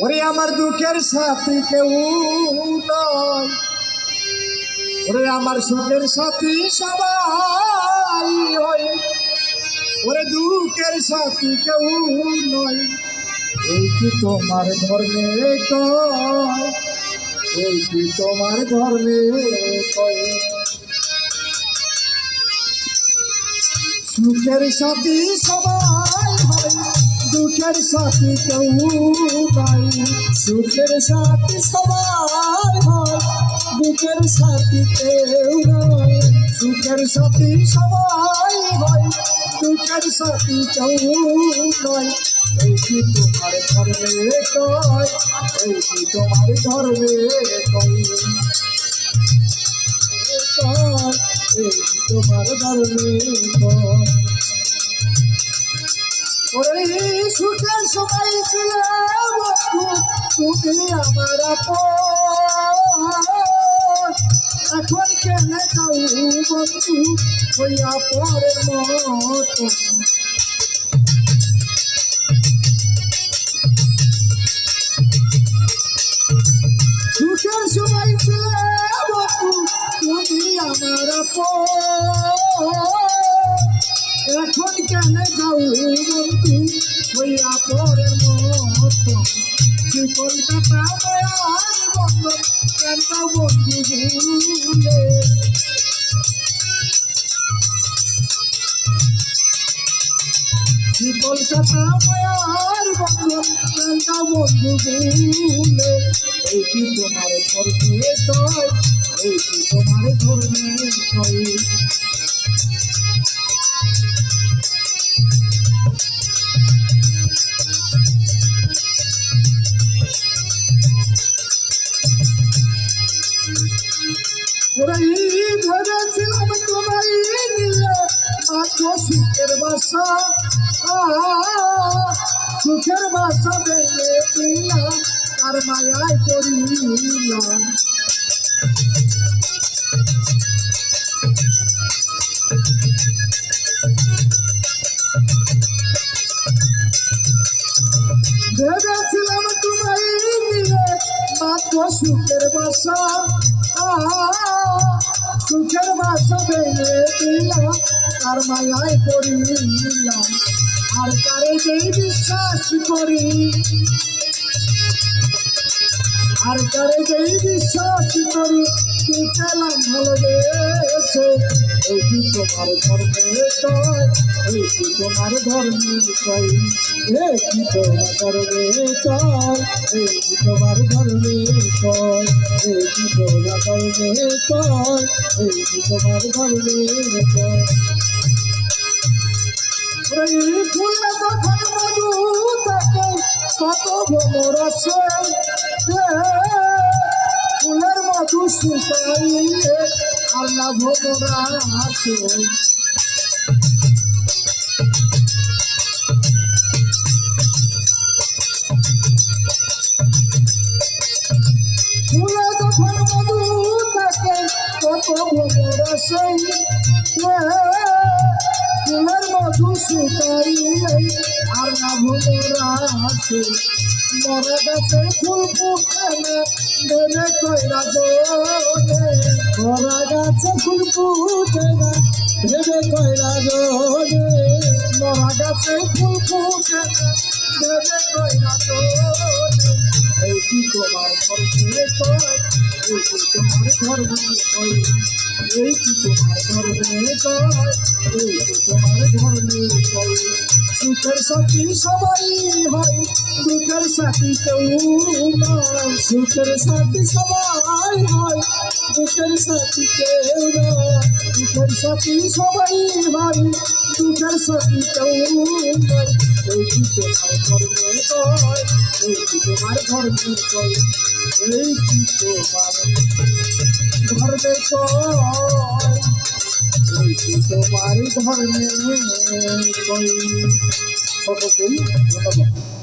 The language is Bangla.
ওরে আমার দুঃখের সাথী কেউ নয়। ওরে আমার সুখের সাথী সবাই হয়। ওরে দুঃখের সাথী কেউ নয়। এই কি তোমার ধর্মে এই কি তোমার ধর্মে সুখের সাথী সবাই দুঃখের সাথী কেউ নাই। সুখের সাথী সবাই হয়, দুঃখের সাথী কেউ নাই। সুখের সাথী সবাই হয়, দুঃখের সাথী কেউ নয় এই কি তোমার ধর্মে কয়? এই কি তোমার ধর্মে কয়? এই তোমার ধর্মে কয়? ওরে সুখের সময় ছিল তুমি আমার। এখন কেন কাউ বন্ধু, হইয়া পরের মতো সুখের সময় ছিল তুমি আমার। এখন কেন বন্ধু হইয়া পরের মতো যে কলকাতা মায়ার বন্ধন কেন বন্ধু ভুলে? যে কলকাতা মায়ার বন্ধন কেন বন্ধু ওরাই ভেবেছিলাম তোমায় নিয়ে সুখের বাসা। সুখের বাসা ভেঙে দিলাম, তার মায়ায় করিলাম ভেবেছিলাম তোমায় মাত্র সুখের বাসা। সুখের বাসা ভেঙে দিলাম, তার মায়ায় করিলাম আর কারে যেই বিশ্বাস করি। আর কারে যেই বিশ্বাস করি। এই কি তোমার ধর্মে কয় এই কি তোমার ধর্মে কয় এই কি তোমার ধর্মে কয় এই কি ধর্মে কয় এই কি তোমার এই কি ধর্মে ওই ফুলে কত আছে? মধু শুকাইলে আর না ভ্রমরা আছে ফুলে যখন মধু থাকে কত ভ্রমর আছে ফুলের আর না ভোমরা আছে। মরা গাছে ফুল ফুটে না দেবে কইরা জোরে মরা গাছে ফুল ফুটে না ভেবে কইরা জোরে মরা গাছে ফুল ফুটে না ভেবে কইরা কি তোমার ধর্মে কয় এই কি তোমার ধর্মে কয় এই কি তোমার ধর্মে কয় এই কি তোমার ধর্মে কয় সুখের সাথী সবাই সুখের সাথী সবাই দুঃখের সাথী কেউ সাথী সবাই হয় দুঃখের সাথী কেউ এই কি তোমার ধর্মের কয় এই কি তোমার ধর্মের কয় এই কি তোমার ধর্মের কয় এই কি তোমার ধর্মের কয় সকলকেই ধন্যবাদ